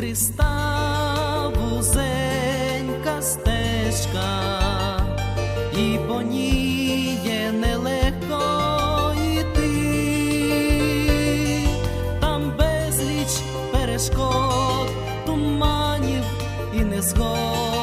Христа вузенька стежка, і по ній є нелегко йти, там безліч перешкод, туманів і незгод,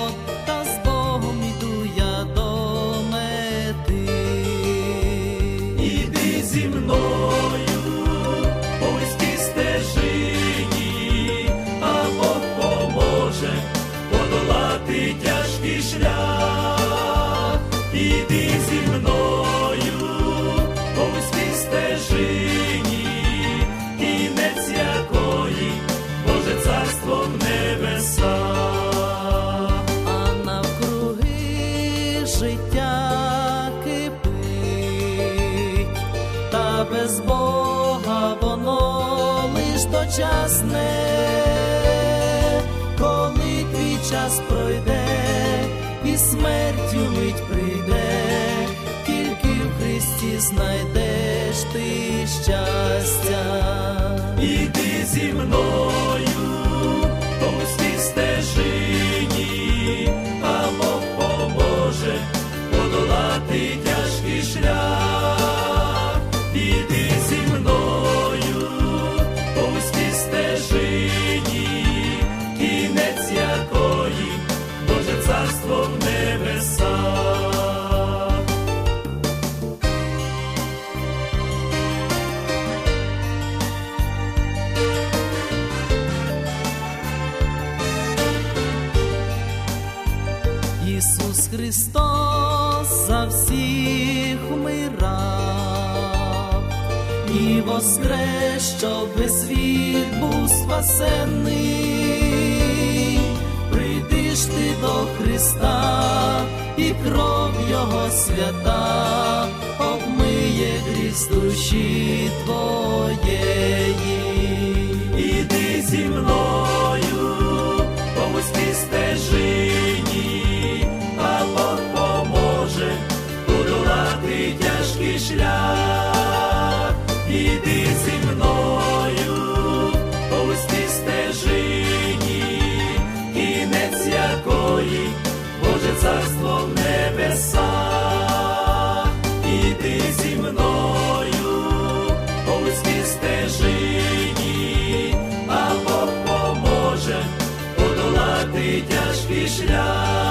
без Бога воно лиш дочасне, коли твій час пройде, і смертю мить прийде, тільки в Христі знайдеш ти щастя. Іди зі мною по вузькій стежині, а Бог поможе подолати тяжкий шлях. Небесах. Ісус Христос за всіх вмирав і воскрес, щоб весь світ був спасенний. До Христа, і кров Його свята обмиє гріз душі твоєї. Іди зі мною і шлях.